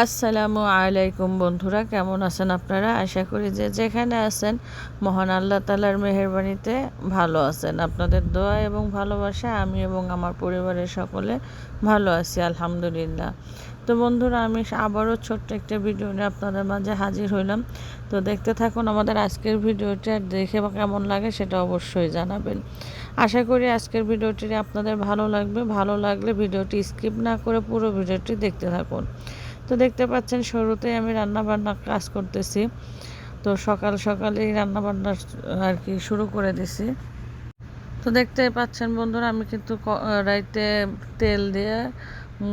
আসসালামু আলাইকুম বন্ধুরা, কেমন আছেন আপনারা? আশা করি যে যেখানে আছেন, মহান আল্লাহ তালার মেহরবানিতে ভালো আছেন। আপনাদের দোয়া এবং ভালোবাসা, আমি এবং আমার পরিবারের সকলে ভালো আছি, আলহামদুলিল্লাহ। তো বন্ধুরা, আমি আবারও ছোট্ট একটা ভিডিও নিয়ে আপনাদের মাঝে হাজির হইলাম। তো দেখতে থাকুন আমাদের আজকের ভিডিওটা, দেখে বা কেমন লাগে সেটা অবশ্যই জানাবেন। আশা করি আজকের ভিডিওটি আপনাদের ভালো লাগবে। ভালো লাগলে ভিডিওটি স্কিপ না করে পুরো ভিডিওটি দেখতে থাকুন। তো দেখতে পাচ্ছেন শুরুতে আমি রান্না বান্না কাজ করতেছি। তো সকাল সকালেই রান্না বান্না আর কি শুরু করে দিছি। তো দেখতে পাচ্ছেন বন্ধুরা, আমি কিন্তু রাইতে তেল দিয়ে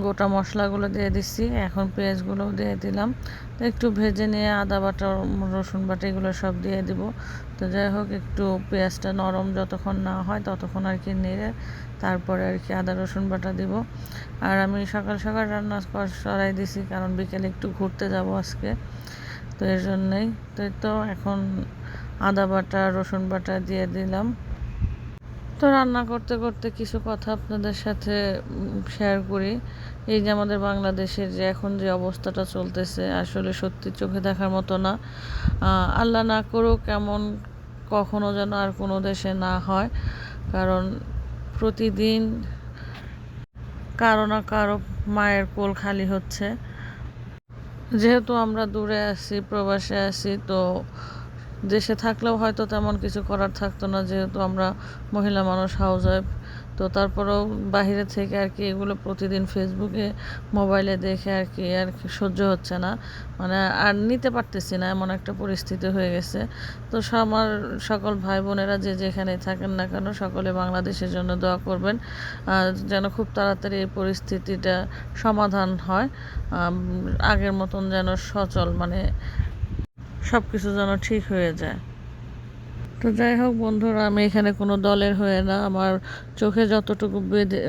গোটা মশলাগুলো দিয়ে দিচ্ছি। এখন পেঁয়াজগুলো দিয়ে দিলাম। তো একটু ভেজে নিয়ে আদা বাটা, রসুন বাটা এগুলো সব দিয়ে দিব। তো যাই হোক, একটু পেঁয়াজটা নরম যতক্ষণ না হয় ততক্ষণ আর কি নেড়ে তারপরে আর কি আদা, রসুন বাটা দিব। আর আমি সকাল সকাল রান্না সরাই দিছি কারণ বিকেলে একটু ঘুরতে যাব আজকে। তো এর জন্যই। তো এখন আদা বাটা, রসুন বাটা দিয়ে দিলাম। তো রান্না করতে করতে কিছু কথা আপনাদের সাথে শেয়ার করি। এই যে আমাদের বাংলাদেশের যে এখন যে অবস্থাটা চলতেছে, আসলে সত্যি চোখে দেখার মতো না। আল্লাহ না করুক এমন কখনো যেন আর কোনো দেশে না হয়। কারণ প্রতিদিন কারও না কারও মায়ের কোল খালি হচ্ছে। যেহেতু আমরা দূরে আছি, প্রবাসে আছি, তো দেশে থাকলেও হয়তো তেমন কিছু করার থাকতো না, যেহেতু আমরা মহিলা মানুষ হাউস ওয়াইফ তো তারপরেও বাহিরে থেকে আর কি এগুলো প্রতিদিন ফেসবুকে মোবাইলে দেখে আর কি আর কি সহ্য হচ্ছে না। মানে আর নিতে পারতেছি না, এমন একটা পরিস্থিতি হয়ে গেছে। তো আমার সকল ভাই বোনেরা যে যেখানে থাকেন না কেন, সকলে বাংলাদেশের জন্য দোয়া করবেন যেন খুব তাড়াতাড়ি এই পরিস্থিতিটা সমাধান হয় আগের মতন যেন সচল মানে সব কিছু যেন ঠিক হয়ে যায়। তো যাই হোক বন্ধুরা, আমি এখানে কোনো দলের হয়ে না। আমার চোখে যতটুকু বেঁধে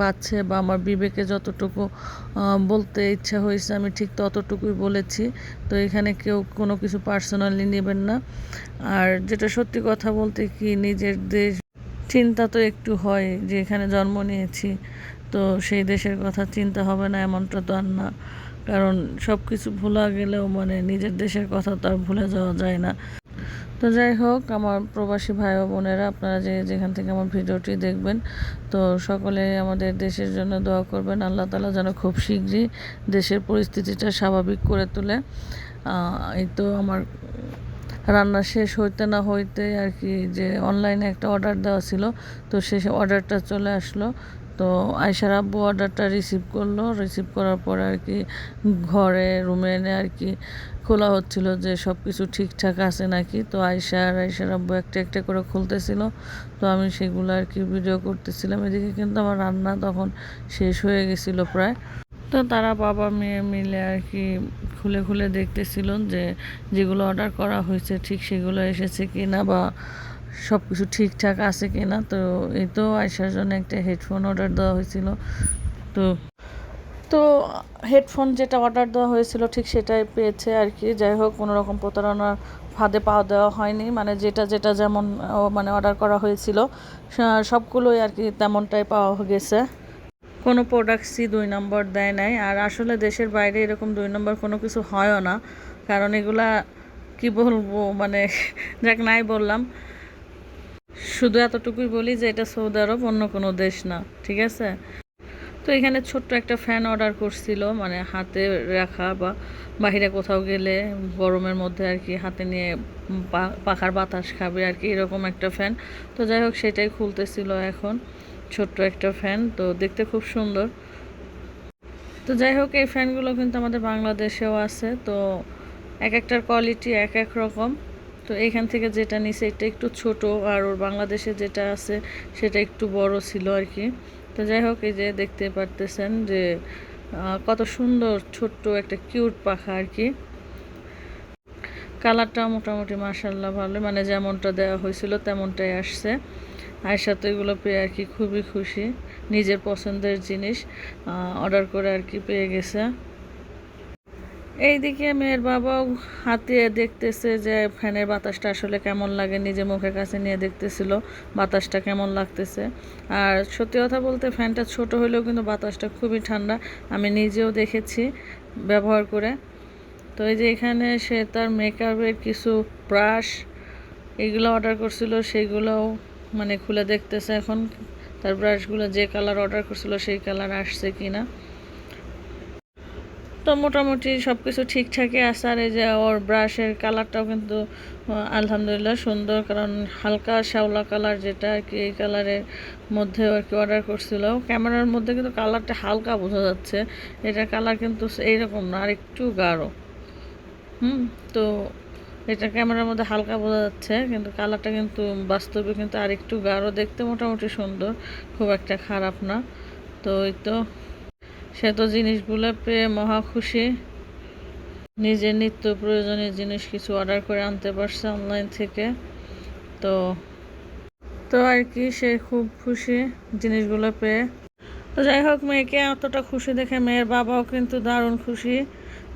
বাচ্ছে বা আমার বিবেকে যতটুকু বলতে ইচ্ছা হয়েছে আমি ঠিক ততটুকুই বলেছি। তো এখানে কেউ কোনো কিছু পার্সোনালি নেবেন না। আর যেটা সত্যি কথা বলতে কি, নিজের দেশ, চিন্তা তো একটু হয় যে এখানে জন্ম নিয়েছি। তো সেই দেশের কথা চিন্তা হবে না, এমনটা তো আর না। কারণ সব কিছু ভোলা গেলেও মানে নিজের দেশের কথা তো আর ভুলে যাওয়া যায় না। তো যাই হোক, আমার প্রবাসী ভাই ও বোনেরা, আপনারা যে যেখান থেকে আমার ভিডিওটি দেখবেন, তো সকলে আমাদের দেশের জন্য দোয়া করবেন। আল্লাহ তালা যেন খুব শীঘ্রই দেশের পরিস্থিতিটা স্বাভাবিক করে তোলে। এই তো আমার রান্না শেষ হইতে না হইতে আর কি যে অনলাইনে একটা অর্ডার দেওয়া ছিল, তো সে অর্ডারটা চলে আসলো। তো আয়সার আব্বু অর্ডারটা রিসিভ করল। রিসিভ করার পর আর কি ঘরে রুমে এনে আর কি খোলা হচ্ছিল যে সব কিছু ঠিকঠাক আছে নাকি। তো আয়সা আর আয়সার আব্বু একটা একটা করে খুলতেছিল। তো আমি সেগুলো আর কি ভিডিও করতেছিলাম। এদিকে কিন্তু আমার রান্না তখন শেষ হয়ে গেছিল প্রায়। তো তারা বাবা, মেয়ে মিলে আর কি খুলে খুলে দেখতেছিল যে যেগুলো অর্ডার করা হয়েছে ঠিক সেগুলো এসেছে কি না বা সব কিছু ঠিকঠাক আছে কি না তো এই তো আয়সার জন্য একটা হেডফোন অর্ডার দেওয়া হয়েছিল। তো তো হেডফোন যেটা অর্ডার দেওয়া হয়েছিল ঠিক সেটাই পেয়েছে আর কি। যাই হোক, কোনো রকম প্রতারণার ফাঁদে পাওয়া দেওয়া হয়নি। মানে যেটা যেটা যেমন মানে অর্ডার করা হয়েছিল সবগুলোই আর কি তেমনটাই পাওয়া গেছে। কোনো প্রোডাক্টসই দুই নম্বর দেয় নাই। আর আসলে দেশের বাইরে এরকম দুই নম্বর কোনো কিছু হয়ও না। কারণ এগুলা কি বলব মানে যাক, নাই বললাম। শুধু এতটুকুই বলি যে এটা সৌদি আরব, অন্য কোনো দেশ না, ঠিক আছে? তো এখানে ছোট্ট একটা ফ্যান অর্ডার করছিল মানে হাতে রাখা বা বাহিরে কোথাও গেলে গরমের মধ্যে আর কি হাতে নিয়ে পাখার বাতাস খাবে আর কি, এরকম একটা ফ্যান। তো যাই হোক, সেটাই খুলতেছিল এখন, ছোট্ট একটা ফ্যান, তো দেখতে খুব সুন্দর। তো যাই হোক, এই ফ্যানগুলো কিন্তু আমাদের বাংলাদেশেও আছে, তো এক একটার কোয়ালিটি এক এক রকম। তো এখান থেকে যেটা নিছে এটা একটু ছোট আর ওর বাংলাদেশে যেটা আছে সেটা একটু বড় ছিল আর কি। তো যাই হোক, এই যে দেখতে পারতেছেন যে কত সুন্দর ছোট্ট একটা কিউট পাখা আর কি। কালারটা মোটামুটি মার্শাল্লাহ ভালো মানে যেমনটা দেওয়া হয়েছিল তেমনটাই আসছে। আয়সা তো এগুলো পেয়ে আর কি খুবই খুশি, নিজের পছন্দের জিনিস অর্ডার করে আর কি পেয়ে গেছে। এইদিকে মেয়ের বাবাও হাতে দেখতেছে যে ফ্যানের বাতাসটা আসলে কেমন লাগে, নিজে মুখের কাছে নিয়ে দেখতেছিল বাতাসটা কেমন লাগতেছে। আর সত্যি কথা বলতে ফ্যানটা ছোট হলেও কিন্তু বাতাসটা খুবই ঠান্ডা, আমি নিজেও দেখেছি ব্যবহার করে। তো এই যে এখানে সে তার মেকআপের কিছু ব্রাশ এগুলো অর্ডার করছিল, সেগুলোও মানে খুলে দেখতেছে এখন। তার ব্রাশগুলো যে কালার অর্ডার করছিল সেই কালার আসছে কিনা। তো মোটামুটি সব কিছু ঠিকঠাকই আছে। আর এই যে ওর ব্রাশের কালারটাও কিন্তু আলহামদুলিল্লাহ সুন্দর। কারণ হালকা শ্যাওলা কালার যেটা আর কি, এই কালারের মধ্যে আর কি অর্ডার করছিল। ক্যামেরার মধ্যে কিন্তু কালারটা হালকা বোঝা যাচ্ছে। এটা কালার কিন্তু এইরকম না, আর একটু গাঢ়। হুম, তো এটা ক্যামেরার মধ্যে হালকা বোঝা যাচ্ছে, কিন্তু কালারটা কিন্তু বাস্তবে কিন্তু আর একটু গাঢ়। দেখতে মোটামুটি সুন্দর, খুব একটা খারাপ না। তো এই তো সে তো জিনিসগুলো পেয়ে মহা খুশি। নিজের নিত্য প্রয়োজনীয় জিনিস কিছু অর্ডার করে আনতে পারছে অনলাইন থেকে। তো তো আর কি, সে খুব খুশি জিনিসগুলো পেয়ে। তো যাই হোক, মেয়েকে এতটা খুশি দেখে মেয়ের বাবাও কিন্তু দারুণ খুশি।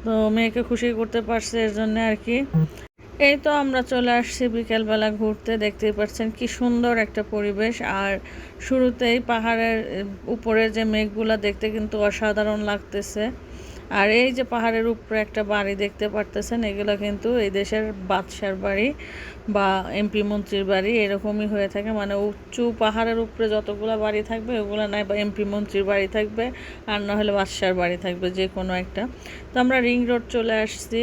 তো মেয়েকে খুশি করতে পারছে এর জন্য আর কি। এই তো আমরা চলে আসছি বিকেলবেলা ঘুরতে, দেখতেই পাচ্ছেন কি সুন্দর একটা পরিবেশ। আর শুরুতেই পাহাড়ের উপরে যে মেঘগুলা দেখতে কিন্তু অসাধারণ লাগতেছে। আর এই যে পাহাড়ের উপরে একটা বাড়ি দেখতে পারতেছেন, এগুলো কিন্তু এই দেশের বাদশার বাড়ি বা এমপি মন্ত্রীর বাড়ি, এরকমই হয়ে থাকে। মানে উঁচু পাহাড়ের উপরে যতগুলো বাড়ি থাকবে, ওগুলো নাই বা এমপি মন্ত্রীর বাড়ি থাকবে, আর না হলে বাদশার বাড়ি থাকবে যে কোনো একটা। তো আমরা রিং রোড চলে আসছি।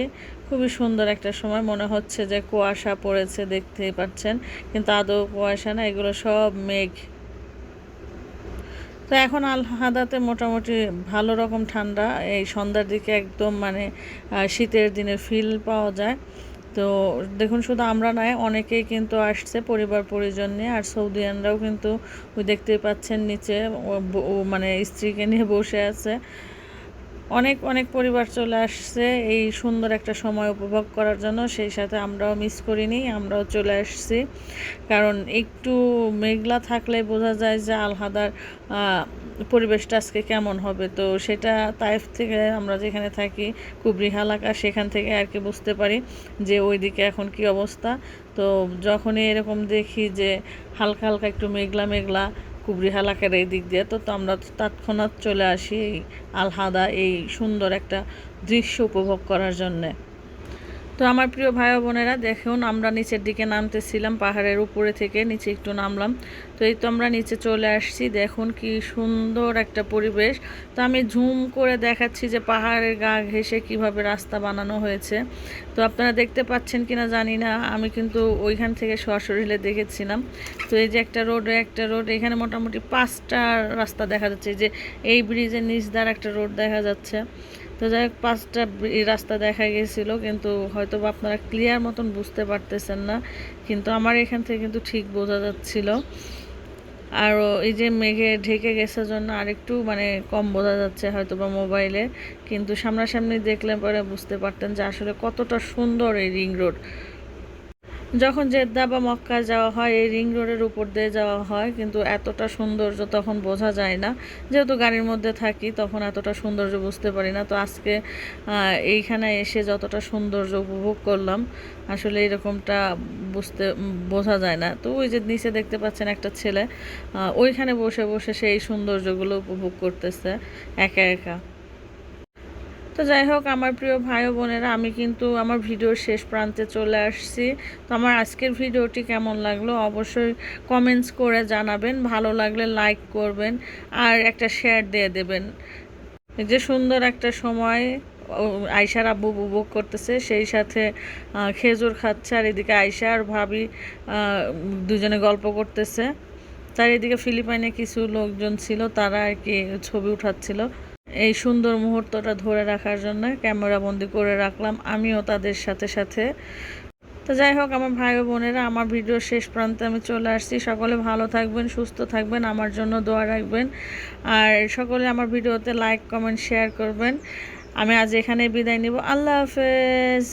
খুবই সুন্দর একটা সময়। মনে হচ্ছে যে কুয়াশা পড়েছে, দেখতেই পাচ্ছেন। কিন্তু আদৌ কুয়াশা না, এগুলো সব মেঘ। তো এখন আলহাদাতে মোটামুটি ভালো রকম ঠান্ডা। এই সন্ধ্যার দিকে একদম মানে শীতের দিনে ফিল পাওয়া যায়। তো দেখুন, শুধু আমরা নয়, অনেকেই কিন্তু আসছে পরিবার পরিজন নিয়ে। আর সৌদিয়ানরাও কিন্তু ওই দেখতেই পাচ্ছেন নিচে মানে স্ত্রীকে নিয়ে বসে আছে। অনেক অনেক পরিবার চলে আসছে এই সুন্দর একটা সময় উপভোগ করার জন্য। সেই সাথে আমরাও মিস করিনি, আমরাও চলে আসছি। কারণ একটু মেঘলা থাকলে বোঝা যায় যে আলহাদার পরিবেশটা আজকে কেমন হবে। তো সেটা তাইফ থেকে আমরা যেখানে থাকি কুবরি এলাকা সেখান থেকে আর কি বুঝতে পারি যে ওইদিকে এখন কি অবস্থা। তো যখনই এরকম দেখি যে হালকা হালকা একটু মেঘলা মেঘলা কুবরি এলাকার এই দিক দিয়ে। তো তো আমরা তৎক্ষণাৎ চলে আসি এই আলহাদা, এই সুন্দর একটা দৃশ্য উপভোগ করার জন্যে। তো আমার প্রিয় ভাই বোনেরা, দেখুন, আমরা নিচের দিকে নামতেছিলাম, পাহাড়ের উপরে থেকে নিচে একটু নামলাম। তো এই তো আমরা নিচে চলে আসছি, দেখুন কি সুন্দর একটা পরিবেশ। তো আমি ঝুম করে দেখাচ্ছি যে পাহাড়ের গা ঘেঁষে কীভাবে রাস্তা বানানো হয়েছে। তো আপনারা দেখতে পাচ্ছেন কিনা জানি না, আমি কিন্তু ওইখান থেকে সশরীরে দেখেছিলাম। তো এই যে একটা রোড একটা রোড, এখানে মোটামুটি পাঁচটা রাস্তা দেখা যাচ্ছে। যে এই ব্রিজের নিচ দ্বার একটা রোড দেখা যাচ্ছে। তো যাই হোক, পাঁচটা রাস্তা দেখা গেছিল, কিন্তু হয়তো বা আপনারা ক্লিয়ার মতন বুঝতে পারতেছেন না, কিন্তু আমার এখান থেকে কিন্তু ঠিক বোঝা যাচ্ছিল। আর এই যে মেঘে ঢেকে গেছে জন্য আরেকটু মানে কম বোঝা যাচ্ছে হয়তো বা মোবাইলে, কিন্তু সামনাসামনি দেখলে পরে বুঝতে পারতেন যে আসলে কতটা সুন্দর এই রিং রোড। যখন জেদ্দা বা মক্কা যাওয়া হয়, এই রিং রোডের উপর দিয়ে যাওয়া হয়, কিন্তু এতটা সৌন্দর্য তখন বোঝা যায় না। যেহেতু গাড়ির মধ্যে থাকি, তখন এতটা সৌন্দর্য বুঝতে পারি না। তো আজকে এইখানে এসে যতটা সৌন্দর্য উপভোগ করলাম, আসলে এরকমটা বুঝতে, বোঝা যায় না। তো ওই যে নিচে দেখতে পাচ্ছেন একটা ছেলে ওইখানে বসে বসে সেই সৌন্দর্যগুলো উপভোগ করতেছে, একা একা। তো যাই হোক, আমার প্রিয় ভাই ও বোনেরা, আমি কিন্তু আমার ভিডিওর শেষ প্রান্তে চলে আসছি। তো আমার আজকের ভিডিওটি কেমন লাগল অবশ্যই কমেন্টস করে জানাবেন, ভালো লাগলে লাইক করবেন আর একটা শেয়ার দিয়ে দেবেন। যে সুন্দর একটা সময় আয়সার আব্বু উপভোগ করতেছে, সেই সাথে খেজুর খাচ্ছে আর এদিকে আয়সা আর ভাবি দুজনে গল্প করতেছে। তার এদিকে ফিলিপাইনে কিছু লোকজন ছিল, তারা আর কি ছবি উঠাচ্ছিল। এই সুন্দর মুহূর্তটা ধরে রাখার জন্য ক্যামেরা বন্দি করে রাখলাম, আমিও তাদের সাথে সাথে। তো যাই হোক, আমার ভাই ও বোনেরা, আমার ভিডিও শেষ প্রান্তে আমি চলে আসছি। সকলে ভালো থাকবেন, সুস্থ থাকবেন, আমার জন্য দোয়া রাখবেন। আর সকলে আমার ভিডিওতে লাইক কমেন্ট শেয়ার করবেন। আমি আজ এখানে বিদায় নিব। আল্লাহ হাফেজ।